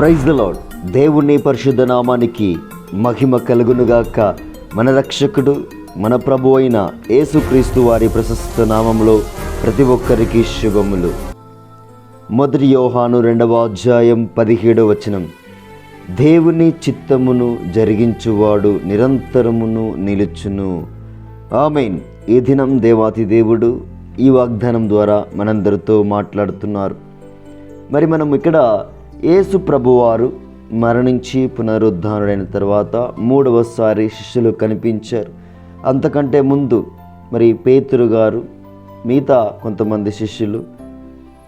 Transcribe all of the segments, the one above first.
Praise the lord దేవుని పరిశుద్ధ నామానికి మహిమ కలుగునుగాక. మన రక్షకుడు మన ప్రభు అయిన యేసుక్రీస్తు వారి ప్రశస్త నామంలో ప్రతి ఒక్కరికి శుభములు. మొదటి యోహాను రెండవ అధ్యాయం పదిహేడవ వచనం. దేవుని చిత్తమును జరిగించువాడు నిరంతరమును నిలుచును. ఆమెన్. ఈ దినం దేవాతి దేవుడు ఈ వాగ్దానం ద్వారా మనందరితో మాట్లాడుతున్నారు. మరి మనం ఇక్కడ యేసు ప్రభువారు మరణించి పునరుద్ధానుడైన తర్వాత మూడవసారి శిష్యులు కనిపించారు. అంతకంటే ముందు మరి పేతురు గారు మిగతా కొంతమంది శిష్యులు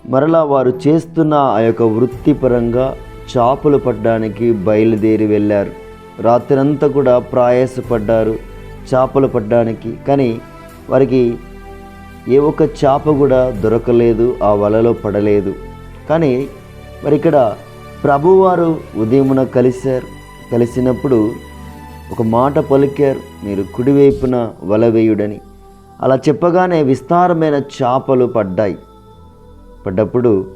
మరలా వారు చేస్తున్న ఆ యొక్క వృత్తిపరంగా చేపలు పట్టడానికి బయలుదేరి వెళ్ళారు. రాత్రంతా కూడా ప్రయాసపడ్డారు చేపలు పట్టడానికి. కానీ వారికి ఏ ఒక్క చేప కూడా దొరకలేదు ఆ వలలో పడలేదు. కానీ మరి ఇక్కడ ప్రభువారు ఉదయమున కలిశారు. కలిసినప్పుడు ఒక మాట పలికారు. మీరు కుడివైపున వల వేయుడని. అలా చెప్పగానే విస్తారమైన చేపలు పడ్డాయి. పడ్డప్పుడు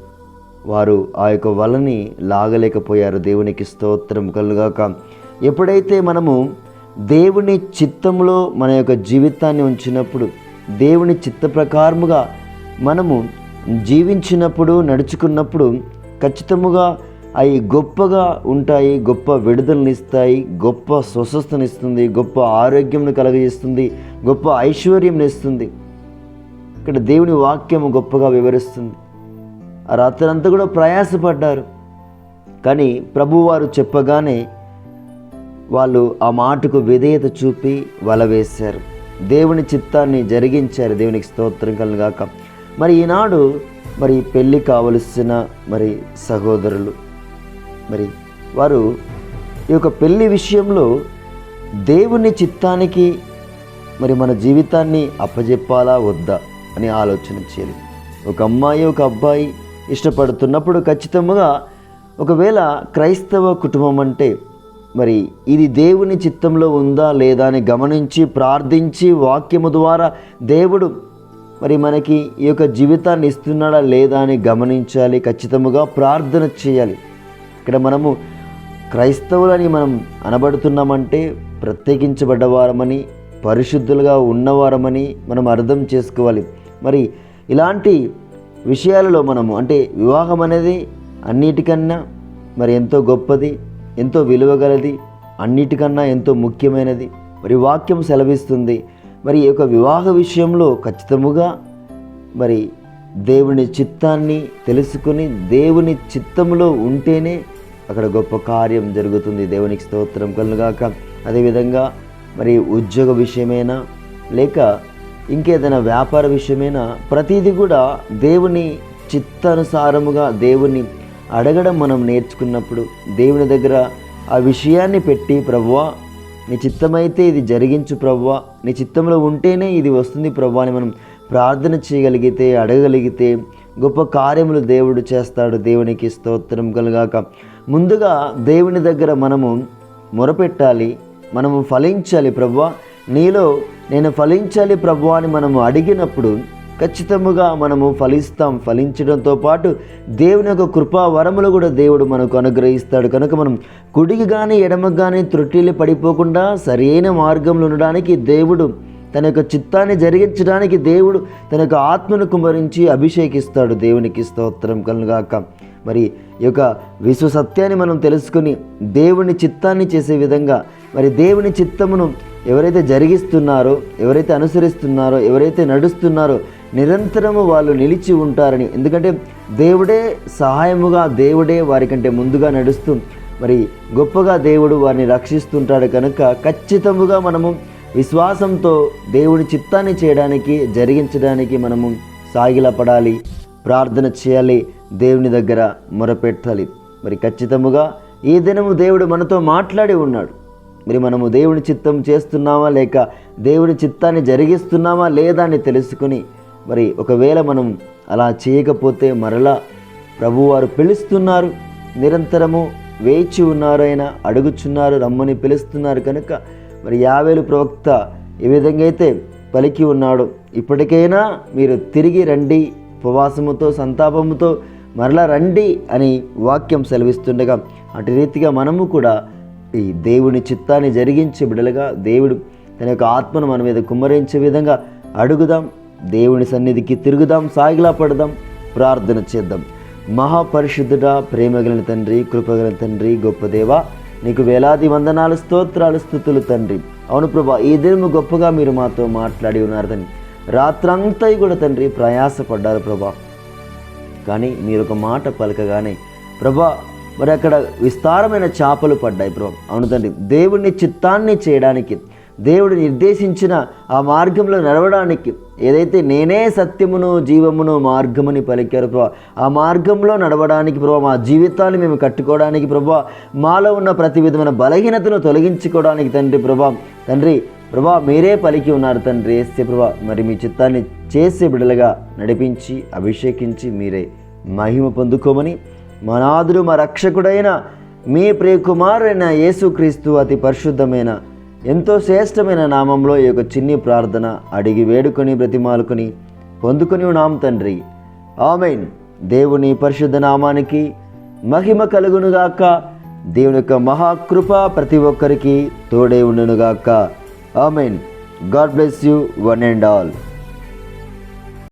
వారు ఆ యొక్క వలని లాగలేకపోయారు. దేవునికి స్తోత్రం కలుగాక. ఎప్పుడైతే మనము దేవుని చిత్తంలో మన యొక్క జీవితాన్ని ఉంచినప్పుడు దేవుని చిత్త ప్రకారముగా మనము జీవించినప్పుడు నడుచుకున్నప్పుడు ఖచ్చితముగా అవి గొప్పగా ఉంటాయి గొప్ప విడుదలనిస్తాయి గొప్ప స్వస్థతనిస్తుంది గొప్ప ఆరోగ్యంను కలగజేస్తుంది గొప్ప ఐశ్వర్యంని ఇస్తుంది. ఇక్కడ దేవుని వాక్యము గొప్పగా వివరిస్తుంది. ఆ రాత్రంతా కూడా ప్రయాసపడ్డారు. కానీ ప్రభువారు చెప్పగానే వాళ్ళు ఆ మాటకు విధేయత చూపి వల వేశారు. దేవుని చిత్తాన్ని జరిగించారు. దేవునికి స్తోత్రం కలుగాక మరి ఈనాడు మరి పెళ్ళి కావలసిన మరి సహోదరులు మరి వారు ఈ యొక్క పెళ్ళి విషయంలో దేవుని చిత్తానికి మరి మన జీవితాన్ని అప్పజెప్పాలా వద్దా అని ఆలోచన చేయాలి. ఒక అమ్మాయి ఒక అబ్బాయి ఇష్టపడుతున్నప్పుడు ఖచ్చితంగా ఒకవేళ క్రైస్తవ కుటుంబం అంటే మరి ఇది దేవుని చిత్తంలో ఉందా లేదా అని గమనించి ప్రార్థించి వాక్యము ద్వారా దేవుడు మరి మనకి ఈ యొక్క జీవితాన్ని ఇస్తున్నాడా లేదా అని గమనించాలి ఖచ్చితముగా ప్రార్థన చేయాలి. ఇక్కడ మనము క్రైస్తవులని మనం అనబడుతున్నామంటే ప్రత్యేకించబడ్డవారమని పరిశుద్ధులుగా ఉన్నవారమని మనం అర్థం చేసుకోవాలి. మరి ఇలాంటి విషయాలలో మనము అంటే వివాహం అనేది అన్నిటికన్నా మరి ఎంతో గొప్పది ఎంతో విలువగలది అన్నిటికన్నా ఎంతో ముఖ్యమైనది. మరి వాక్యం సెలవిస్తుంది మరి ఈ యొక్క వివాహ విషయంలో ఖచ్చితముగా మరి దేవుని చిత్తాన్ని తెలుసుకుని దేవుని చిత్తంలో ఉంటేనే అక్కడ గొప్ప కార్యం జరుగుతుంది. దేవునికి స్తోత్రం కలుగాక. అదేవిధంగా మరి ఉద్యోగ విషయమైనా లేక ఇంకేదైనా వ్యాపార విషయమైనా ప్రతిదీ కూడా దేవుని చిత్తానుసారముగా దేవుని అడగడం మనం నేర్చుకున్నప్పుడు దేవుని దగ్గర ఆ విషయాన్ని పెట్టి ప్రభువా నీ చిత్తమైతే ఇది జరిగించు ప్రవ్వా. నీ చిత్తంలో ఉంటేనే ఇది వస్తుంది ప్రవ్వా అని మనం ప్రార్థన చేయగలిగితే అడగగలిగితే గొప్ప కార్యములు దేవుడు చేస్తాడు. దేవునికి స్తోత్రం కలగాక. ముందుగా దేవుని దగ్గర మనము మొరపెట్టాలి మనము ఫలించాలి ప్రవ్వా. నీలో నేను ఫలించాలి ప్రభు అని మనము అడిగినప్పుడు ఖచ్చితముగా మనము ఫలిస్తాం ఫలించడంతో పాటు దేవుని యొక్క కృపా వరములు కూడా దేవుడు మనకు అనుగ్రహిస్తాడు. కనుక మనం కుడికి కానీ ఎడమకు కానీ త్రొట్టిల్లి పడిపోకుండా సరైన మార్గంలో ఉండడానికి దేవుడు తన యొక్క చిత్తాన్ని జరిగించడానికి దేవుడు తన యొక్క ఆత్మను కుమరించి అభిషేకిస్తాడు. దేవునికి స్తోత్రం కలుగాక. మరి ఈ యొక్క విశ్వ సత్యాన్ని మనం తెలుసుకుని దేవుని చిత్తాన్ని చేసే విధంగా మరి దేవుని చిత్తమును ఎవరైతే జరిగిస్తున్నారో ఎవరైతే అనుసరిస్తున్నారో ఎవరైతే నడుస్తున్నారో నిరంతరము వాళ్ళు నిలిచి ఉంటారని. ఎందుకంటే దేవుడే సహాయముగా దేవుడే వారికంటే ముందుగా నడుస్తూ మరి గొప్పగా దేవుడు వారిని రక్షిస్తుంటాడు కనుక ఖచ్చితముగా మనము విశ్వాసంతో దేవుని చిత్తాన్ని చేయడానికి జరిగించడానికి మనము సాగిలపడాలి ప్రార్థన చేయాలి దేవుని దగ్గర మొరపెట్టాలి. మరి ఖచ్చితముగా ఈ దినము దేవుడు మనతో మాట్లాడి ఉన్నాడు. మరి మనము దేవుని చిత్తం చేస్తున్నామా లేక దేవుని చిత్తాన్ని జరిగిస్తున్నామా లేదా అని తెలుసుకుని మరి ఒకవేళ మనం అలా చేయకపోతే మరలా ప్రభువారు పిలుస్తున్నారు నిరంతరము వేచి ఉన్నారు ఆయన అడుగుచున్నారు రమ్మని పిలుస్తున్నారు కనుక మరి యావేలు ప్రవక్త ఏ విధంగా అయితే పలికి ఉన్నాడు ఇప్పటికైనా మీరు తిరిగి రండి ఉపవాసముతో సంతాపముతో మరలా రండి అని వాక్యం సెలవిస్తుండగా అటు రీతిగా మనము కూడా ఈ దేవుని చిత్తాన్ని జరిగించే బిడలుగా దేవుడు తన యొక్క ఆత్మను మన మీద కుమ్మరించే విధంగా అడుగుదాం. దేవుని సన్నిధికి తిరుగుదాం సాగిలా పడదాం ప్రార్థన చేద్దాం. మహాపరిశుద్ధుడా ప్రేమగలిగిన తండ్రి కృపగలిగిన తండ్రి గొప్ప దేవ నీకు వేలాది వందనాలు స్తోత్రాలు స్థుతులు తండ్రి. అవును ప్రభా ఈ దినము గొప్పగా మీరు మాతో మాట్లాడి ఉన్నారు తండ్రి. రాత్రంతా కూడా తండ్రి ప్రయాసపడ్డారు ప్రభా. కానీ మీరు ఒక మాట పలకగానే ప్రభా మరి అక్కడ విస్తారమైన చేపలు పడ్డాయి ప్రభా. అవును తండ్రి దేవుని చిత్తాన్ని చేయడానికి దేవుడు నిర్దేశించిన ఆ మార్గంలో నడవడానికి ఏదైతే నేనే సత్యమును జీవమును మార్గముని పలికారు ప్రభా ఆ మార్గంలో నడవడానికి ప్రభా మా జీవితాన్ని మేము కట్టుకోవడానికి ప్రభా మాలో ఉన్న ప్రతి విధమైన బలహీనతను తొలగించుకోవడానికి తండ్రి ప్రభా తండ్రి ప్రభా మీరే పలికి ఉన్నారు తండ్రి ఏస్తే ప్రభా మరి మీ చిత్తాన్ని చేసే బిడలుగా నడిపించి అభిషేకించి మీరే మహిమ పొందుకోమని మా నాదుడు మా రక్షకుడైన మీ ప్రియకుమారుడైన యేసుక్రీస్తు అతి పరిశుద్ధమైన ఎంతో శ్రేష్టమైన నామంలో ఈ యొక్క చిన్ని ప్రార్థన అడిగి వేడుకొని బ్రతిమాలుకొని పొందుకొని నామ తండ్రి. ఆమెన్. దేవుని పరిశుద్ధ నామానికి మహిమ కలుగునుగాక దేవుని యొక్క మహాకృప ప్రతి ఒక్కరికి తోడే ఉండునుగాక amen. God bless you one and all.